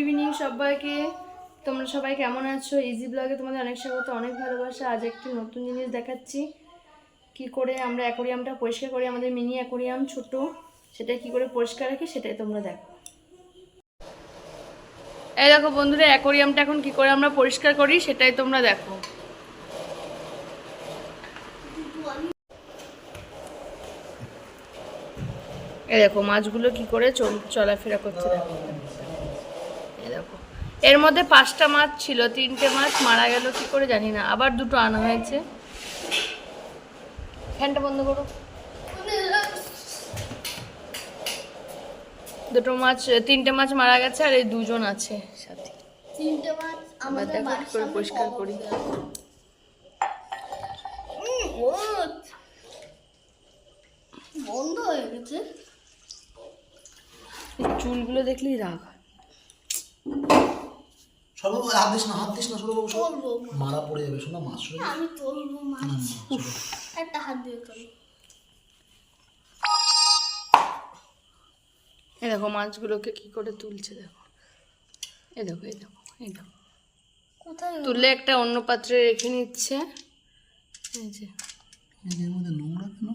Evening সবাইকে। তোমরা সবাই কেমন আছো? ইজি ব্লগে তোমাদের অনেক স্বাগত, অনেক ভালোবাসা। আজ একটি নতুন জিনিস দেখাচ্ছি। কি করে আমরা অ্যাকোরিয়ামটা পরিষ্কার করি, আমাদের মিনি অ্যাকোরিয়াম ছোট, সেটা কি করে পরিষ্কার রাখি সেটাই তোমরা দেখো। এই দেখো বন্ধুরা অ্যাকোরিয়ামটা এখন কি করে আমরা পরিষ্কার করি সেটাই তোমরা দেখো। এই দেখো, মাছগুলো কি করে চল, চলাফেরা করছে দেখো। এর মধ্যে পাঁচটা মাছ ছিল তিনটে মাছ মারা গেল কি করে জানি না আবার দুটো আনা হয়েছে। ফ্যানটা বন্ধ করো। দুটো মাছ তিনটে মাছ মারা গেছে আর এই দুজন আছে সাথে। তিনটে মাছ আমরা আমাদের করে পরিষ্কার করি। বন্ধ হয়ে গেছে। চুলগুলো দেখলেই রাগ হয়। সর্ববাবু হাত দিস না হাত দিস না সর্ববাবু। মারা পড়ে যাবে শোনা মাছ আমি তুলবো মাছ। একটা হাত দিয়ে এই দেখো মাছগুলোকে কি করে তুলছে দেখো। এই দেখো এই দেখো এই দেখো। কোথায় তুলে একটা অন্য পাত্রে রেখে নিচ্ছে। এই যে। এদের মধ্যে নোংরা কেন?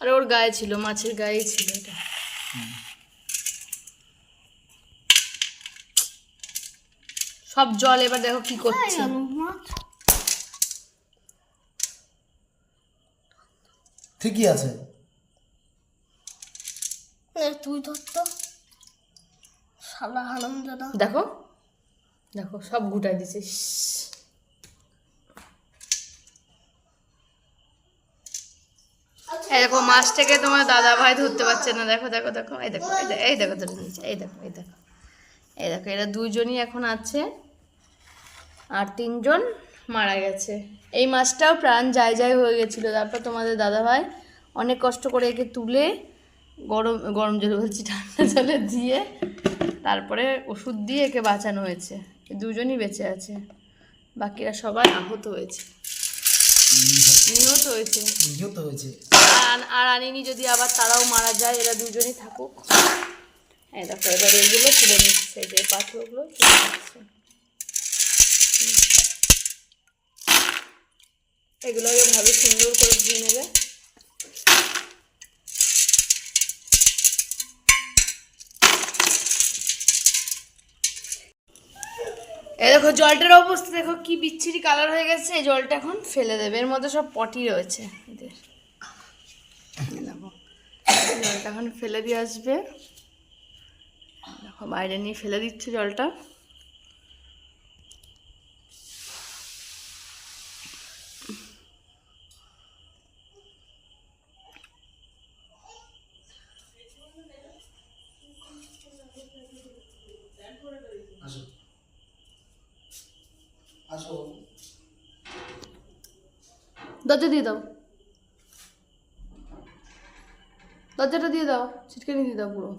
আর ওর গায়ে ছিল মাছের গায়ে ছিল এটা। সব জল এবার দেখো কি করছে। ঠিকই আছে। তুই ধরতো শালা হারাম দাদা দেখো দেখো সব গুটাই দিছে। এই দেখো মাছটাকে তোমার দাদা ভাই ধরতে পারছে না। দেখো দেখো দেখো এই দেখো এই দেখো এই দেখো ধরে নিয়েছে এই দেখো এই দেখো এই দেখো এরা দুজনই এখন আছে। আর তিনজন মারা গেছে। এই মাছটাও প্রাণ যায় যায় হয়ে গেছিল। তারপর তোমাদের দাদা ভাই অনেক কষ্ট করে একে তুলে গরম গরম জল বলছি ঠান্ডা জলে দিয়ে তারপরে ওষুধ দিয়ে একে বাঁচানো হয়েছে। দুজনই বেঁচে আছে। বাকিরা সবাই আহত হয়েছে। নিহত হয়েছে। নিহত হয়েছে। আর আনিনি যদি আবার তারাও মারা যায় এরা দুজনই থাকুক। এই দেখো এবার এগুলো তুলে নিচ্ছে যে পাথরগুলো তুলে নিচ্ছে। এগুলোকে ভাবে সুন্দর করে ধুয়ে নেবে। এই দেখো, জলটার অবস্থা, দেখো কি বিচ্ছিরি কালার হয়ে গেছে। এই জলটা এখন ফেলে দেবে। এর মধ্যে সব পটি রয়েছে। এদের জলটা এখন ফেলে দিয়ে আসবে। দেখো, বাইরে নিয়ে ফেলে দিচ্ছে জলটা। দিয়ে দাও। দরজাটা দিয়ে দাও ছিটকানি দিয়ে দাও পুরো।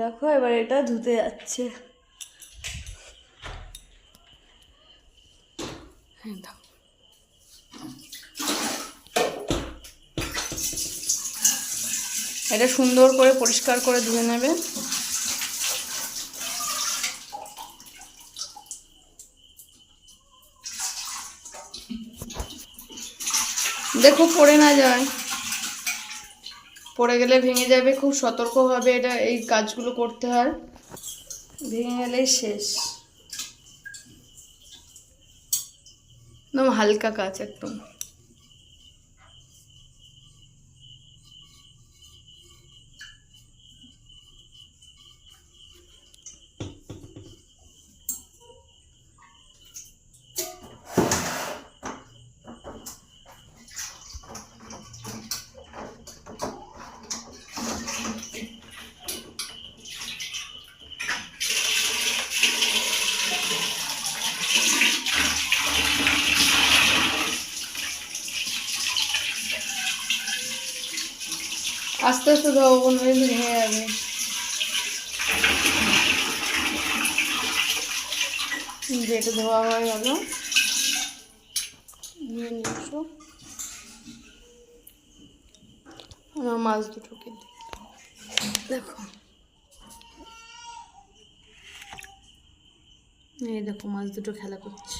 দেখো এবার এটা ধুতে যাচ্ছে। দাও। এটা সুন্দর করে পরিষ্কার করে ধুয়ে নেবে। দেখো, পড়ে না যায়। পড়ে গেলে ভেঙে যাবে, খুব সতর্কভাবে এটা, এই কাজগুলো করতে হয়। ভেঙে গেলেই শেষ। একদম হালকা কাজ, একদম। আস্তে আস্তে ধোবো বোন ভেঙে যাবে। যেটা ধোয়া হয়ে গেল। নিয়ে আমার মাছ দুটোকে দেখো। এই দেখো মাছ দুটো খেলা করছে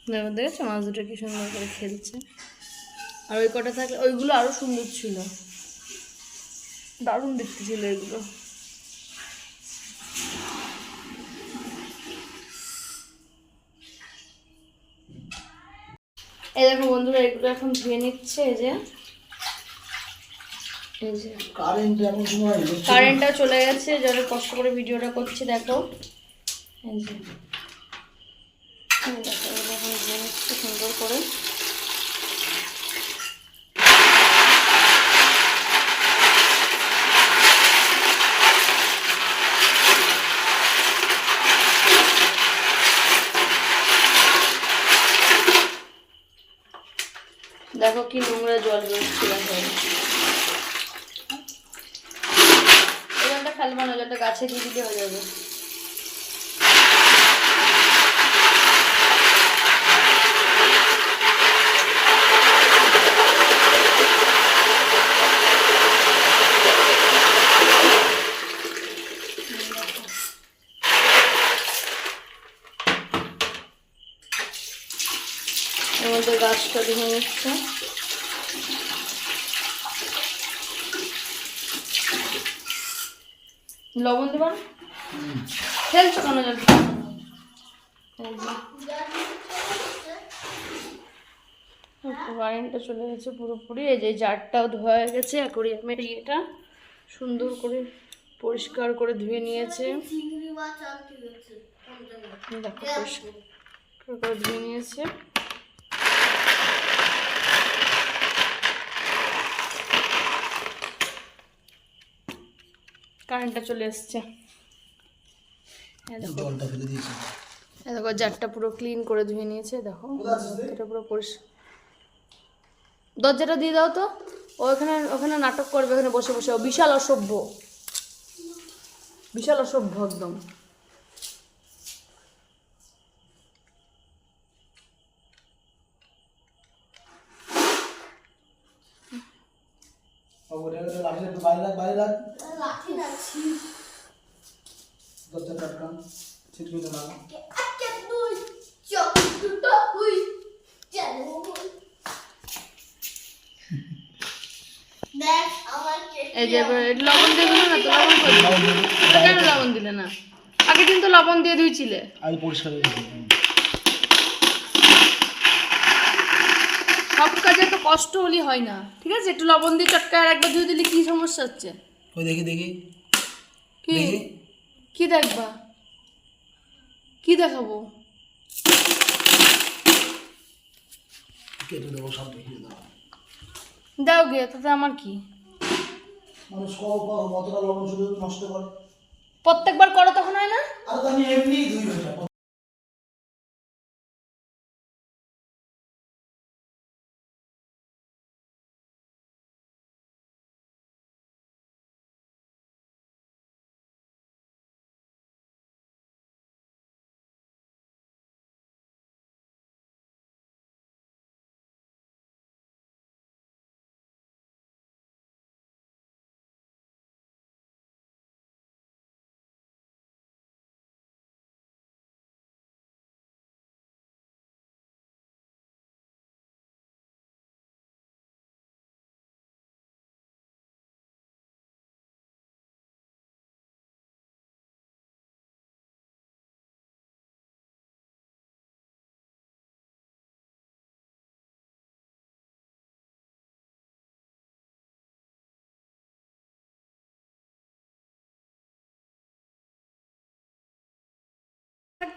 দেখো দেখেছ মাছ দুটো কি সুন্দর করে খেলছে। আর ওই কটা থাকলে ওইগুলো আরও সুন্দর ছিল। দারুণ দেখতে ছিল এগুলো। এই দেখো বন্ধুরা এগুলো এখন ধুয়ে নিচ্ছে এই যে। কারেন্ট কারেন্টটা চলে গেছে যারা কষ্ট করে ভিডিওটা করছি দেখো। এই যে এই দেখো, এগুলো এখন ধুয়ে নিচ্ছে সুন্দর করে। দেখো কি নোংরা জল বেরোচ্ছে জলটা গাছে দিয়ে দিতে হয়ে যাবে। মধ্যে গাছটা ধুয়ে নিচ্ছে। লবণ দেবেন খেলছো কেন জল কারেন্টটা চলে গেছে পুরোপুরি। এই যে জারটাও ধোয়া হয়ে গেছে, অ্যাকোরিয়ামের ইয়েটা সুন্দর করে পরিষ্কার করে ধুয়ে নিয়েছে। দেখো, পরিষ্কার করে ধুয়ে নিয়েছে। কারেন্টটা চলে এসছে দেখো। জারটা পুরো ক্লিন করে ধুয়ে নিয়েছে দেখো। এটা পুরো পরিষ্কার দরজাটা দিয়ে দাও তো। ও ওখানে ওখানে নাটক করবে ওখানে বসে বসে। ও বিশাল অসভ্য। বিশাল অসভ্য একদম। বাইরে রাখ বাইরে রাখ। লাঠি রাখছি দরজা টাটকান ছিটকে না আজকে দুই চোখ দুটো হুই চলো দেখ আমার এই যে লবণ দিয়ে দিলে না তো? লবণ করে দিলে। এটা কেন লবণ দিলে না? আগে দিন তো লবণ দিয়ে ধুইছিলে। আমি পরিষ্কার করে সব কাজে তো কষ্ট হলে হয় না। ঠিক আছে? একটু লবণ দিয়ে চটকায় আর একবার ধুয়ে দিলে কি সমস্যা হচ্ছে? ওই দেখি দেখি। কি? কি দেখবা? কি দেখাবো? কেটে দেবো সব দেখিয়ে দেবো দাও গে তাতে আমার কি? মানুষ কতটা লবণ শুধু নষ্ট করে। প্রত্যেকবার করো তখন হয় না? আর আমি ধুই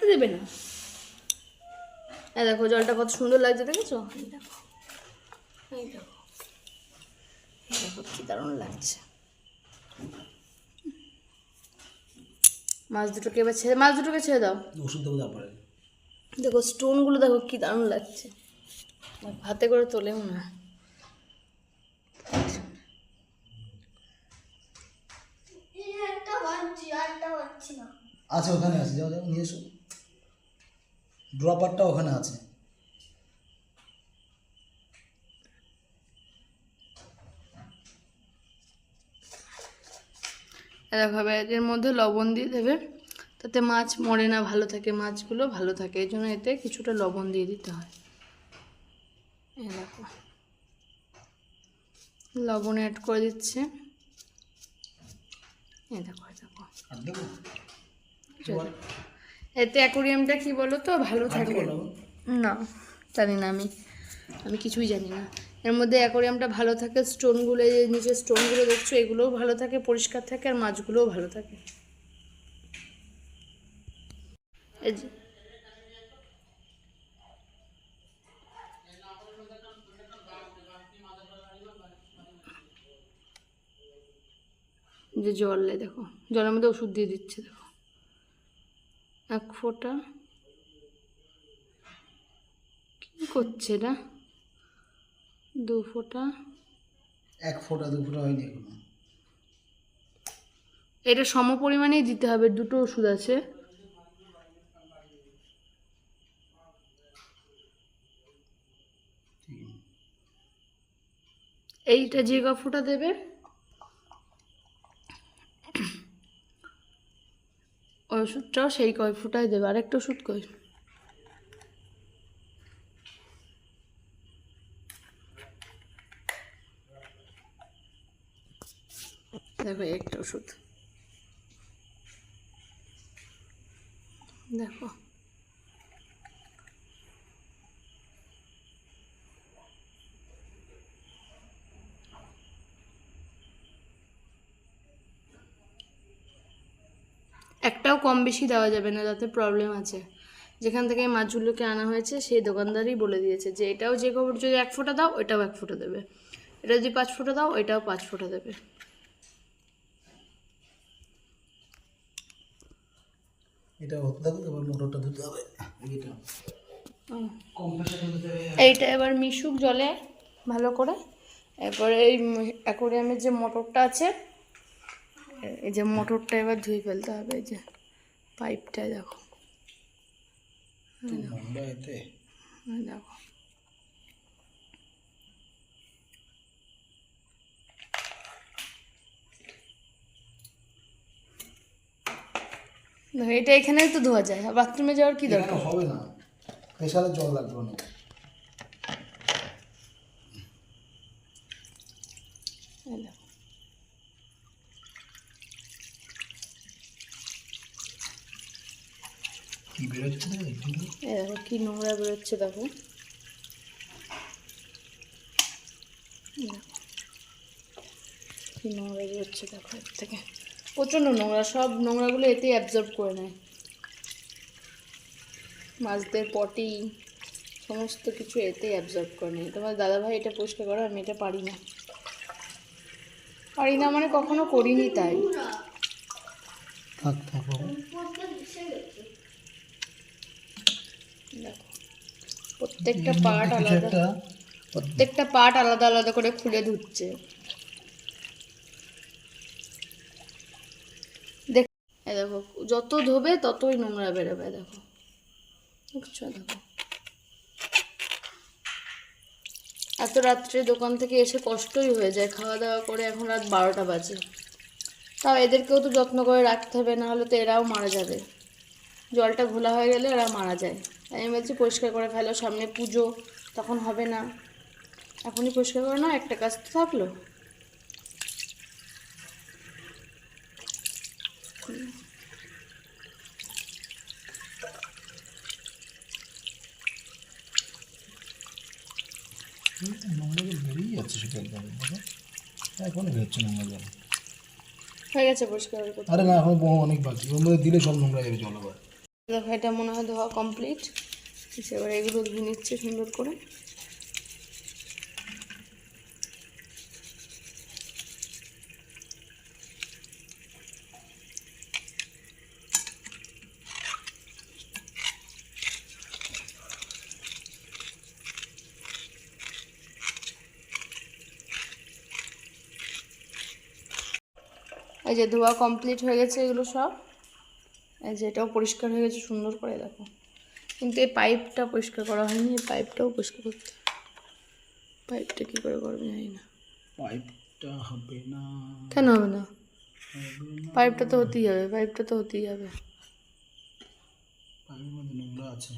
থাকতে দেবে না। এই দেখো জলটা কত সুন্দর লাগছে দেখেছ? এই দেখো এই দেখো। এই দেখো কি দারুণ লাগছে। মাছ দুটোকে এবার ছেড়ে মাছ দুটোকে ছেড়ে দাও। ওষুধ দেবো তারপরে। দেখো স্টোনগুলো দেখো কি দারুণ লাগছে। হাতে করে তোলেও না। পাচ্ছি না। ওখানে আছে যাও যাও নিয়ে এসো। ড্রপারটা ওখানে আছে। দেখো এর মধ্যে লবণ দিয়ে দেবে। তাতে মাছ মরে না ভালো থাকে মাছগুলো ভালো থাকে। এই জন্য এতে কিছুটা লবণ দিয়ে দিতে হয়। দেখো। লবণ অ্যাড করে দিচ্ছে। দেখো দেখো। এতে অ্যাকোরিয়ামটা কি বলো তো ভালো থাকে না জানি না আমি। আমি কিছুই জানি না। এর মধ্যে অ্যাকোরিয়ামটা ভালো থাকে স্টোনগুলো যে নিচে স্টোনগুলো দেখছ এগুলোও ভালো থাকে পরিষ্কার থাকে আর মাছগুলোও ভালো থাকে। যে। জলে দেখো। জলের মধ্যে ওষুধ দিয়ে দিচ্ছে দেখো। এক ফোঁটা। কি করছে এটা দু ফোঁটা। এক ফোঁটা দু ফোঁটা হয়নি এখনও। এটা সম পরিমাণেই দিতে হবে দুটো ওষুধ আছে। এইটা যে ফোঁটা দেবে ওষুধটাও সেই কয় ফুটাই দেবে আর একটা ওষুধ কই? দেখো একটা ওষুধ। দেখো। একটাও কম বেশি দেওয়া যাবে না যাতে প্রবলেম আছে। যেখান থেকে এই মাছগুলোকে আনা হয়েছে সেই দোকানদারই বলে দিয়েছে যে এটাও যে খবর যদি এক ফোঁটা দাও ওইটাও এক ফোঁটা দেবে। এটা যদি পাঁচ ফোঁটা দাও ওইটাও পাঁচ ফোঁটা দেবে। এটা হতে থাকুক এবার মোটরটা ধুতে হবে। এটা হুম। কম প্রেশারে ধুতে হবে এইটা এবার মিশুক জলে ভালো করে। এরপরে এই অ্যাকোরিয়ামের যে মোটরটা আছে এই যে মোটরটা এবার ধুয়ে ফেলতে হবে এই যে পাইপটা দেখো। দেখো। এটা এখানেই তো ধোয়া যায় বাথরুমে যাওয়ার কি দরকার? হবে না। প্রেশারে জল লাগবে অনেক এই দেখো। কি বেরোচ্ছে না এই কিন্তু এই দেখো কি নোংরা বেরোচ্ছে দেখো। কি নোংরা বেরোচ্ছে দেখো এর থেকে। প্রচণ্ড নোংরা, সব নোংরাগুলো এতেই অ্যাবজর্ব করে নেয়। মাছদের পটি সমস্ত কিছু এতেই অ্যাবজর্ব করে নেয়। তোমার দাদাভাই এটা পরিষ্কার করো, আমি এটা পারি না। পারি না মানে কখনো করিনি তাই। থাক থাক বাবু উপরটা মিশে গেছে দেখো প্রত্যেকটা পার্ট আলাদা। প্রত্যেকটা পার্ট আলাদা আলাদা করে খুলে ধুচ্ছে। দেখ দেখো যত ধোবে ততই নোংরা বেরোবে দেখো। দেখছ দেখো। এত রাত্রে দোকান থেকে এসে কষ্টই হয়ে যায়। খাওয়া দাওয়া করে এখন রাত বারোটা বাজে। তাও এদেরকেও তো যত্ন করে রাখতে হবে না হলে তো এরাও মারা যাবে। জলটা ঘোলা হয়ে গেলে এরা মারা যায়। আমি বলছি পরিষ্কার করে ফেলো সামনে পুজো তখন হবে না। এখনই পরিষ্কার করে না একটা কাজ তো থাকল। নোংরা জল বেরিয়ে যাচ্ছে সেটা একদম দেখো বেরোচ্ছে নোংরা জল হয়ে গেছে পরিষ্কার করে আরে না এখন বহু অনেক বাকি। ওর মধ্যে দিলে সব নোংরা যাবে জল আবার। দেখো, এটা মনে হয় ধোয়া কমপ্লিট এবার এগুলো ধুয়ে নিচ্ছে সুন্দর করে। এই যে ধোয়া কমপ্লিট হয়ে গেছে এগুলো সব। এই যে এটাও পরিষ্কার হয়ে গেছে সুন্দর করে দেখো। কিন্তু এই পাইপটা পরিষ্কার করা হয়নি এই পাইপটাও পরিষ্কার করতে হবে। পাইপটা কী করে করবে জানি না। পাইপটা হবে না। কেন হবে না? পাইপটা তো হতেই হবে পাইপটা তো হতেই হবে। পাইপের মধ্যে নোংরা আছে।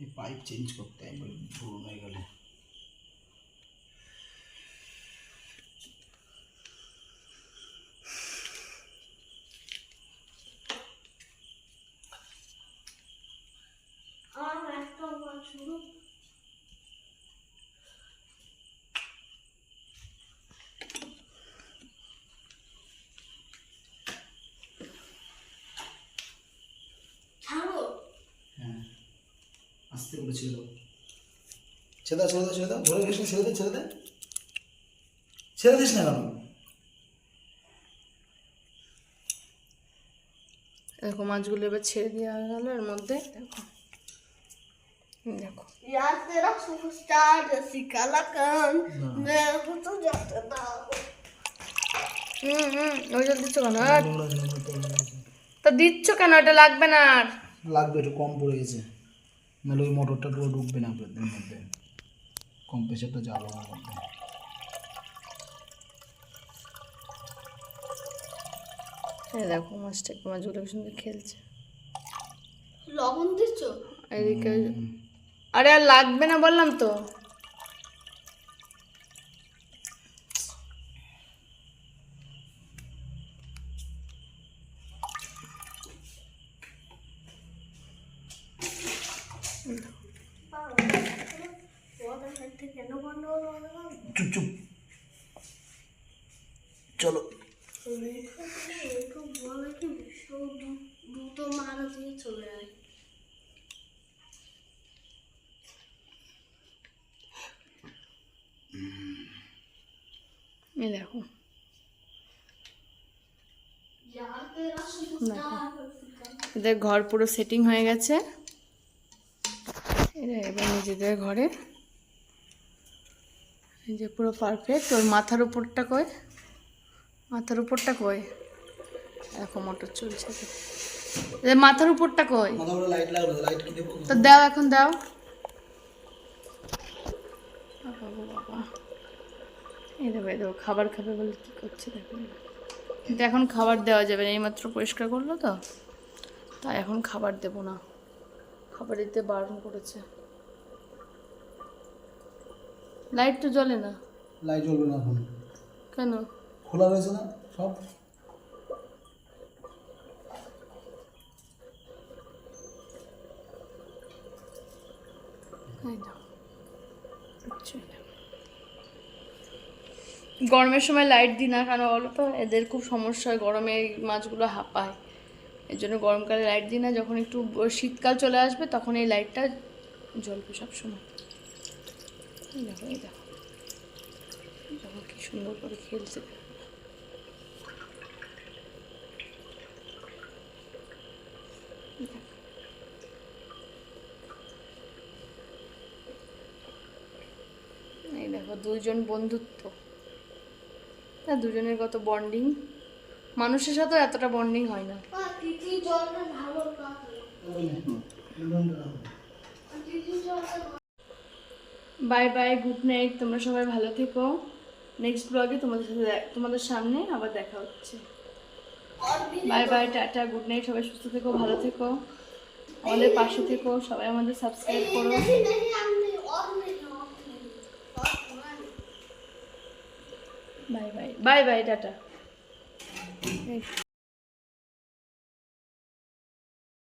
এই পাইপ চেঞ্জ করতে একবার পুরনো হয়ে গেলে। একটা হ্যাঁ আস্তে করে ছেড়ে দে দে। দিস না কেন? দেখো মাছগুলো এবার ছেড়ে দেওয়া হয়ে গেল এর মধ্যে দেখো। দেখো। হুম হুম ওই দিচ্ছ কেন? আর? তা দিচ্ছ কেন? এটা লাগবে না আর। লাগবে একটু কম পড়ে গেছে। নাহলে ওই মোটরটা পুরো ঢুকবে না আপনাদের মধ্যে। কম প্রেশারটা জ্বালো না হ্যাঁ দেখো মাছটা মাছগুলো খেলছে। লবণ দিচ্ছ? এদিকে আরে আর লাগবে না বললাম তো। কেন বন্ধ হলো চুপ চুপ। চলো। একটু বলে কি ভীষণ দু- দ্রুত মারা দিয়ে চলে যায়। এ দেখো। এদের ঘর পুরো সেটিং হয়ে গেছে। এবার নিজেদের ঘরে। যে পুরো পারফেক্ট ওর মাথার উপরটা কয় মাথার উপরটা কয় এখন মোটর চলছে। মাথার উপরটা কই? তো দাও এখন দাও। বাবা। এই দেখো এই দেখো খাবার খাবে বলে কী করছে দেখো। কিন্তু এখন খাবার দেওয়া যাবে না এইমাত্র পরিষ্কার করল তো। তাই এখন খাবার দেবো না। খাবার দিতে বারণ করেছে। লাইট তো জ্বলে না। লাইট জ্বলবে না এখন। কেন? খোলা রয়েছে না সব? না। গরমের সময় লাইট দিই না কেন বলো তো? এদের খুব সমস্যা হয়, গরমে মাছগুলো হাঁপায়। এর জন্য গরমকালে লাইট দিই না, যখন একটু শীতকাল চলে আসবে তখন এই লাইটটা জ্বলবে সবসময়। দেখো, এই দেখো। দেখো কি সুন্দর করে খেলছে। এই দেখো, দুইজন বন্ধুত্ব। তা দুজনের কত বন্ডিং মানুষের সাথে এতটা বন্ডিং হয় না। বাই বাই গুড নাইট তোমরা সবাই ভালো থেকো। নেক্সট ব্লগে তোমাদের সাথে তোমাদের সামনে আবার দেখা হচ্ছে। Bye bye tata good night সবাই সুস্থ থেকো ভালো থেকো। আমাদের পাশে থেকো সবাই আমাদের সাবস্ক্রাইব করো। Bye bye bye bye tata.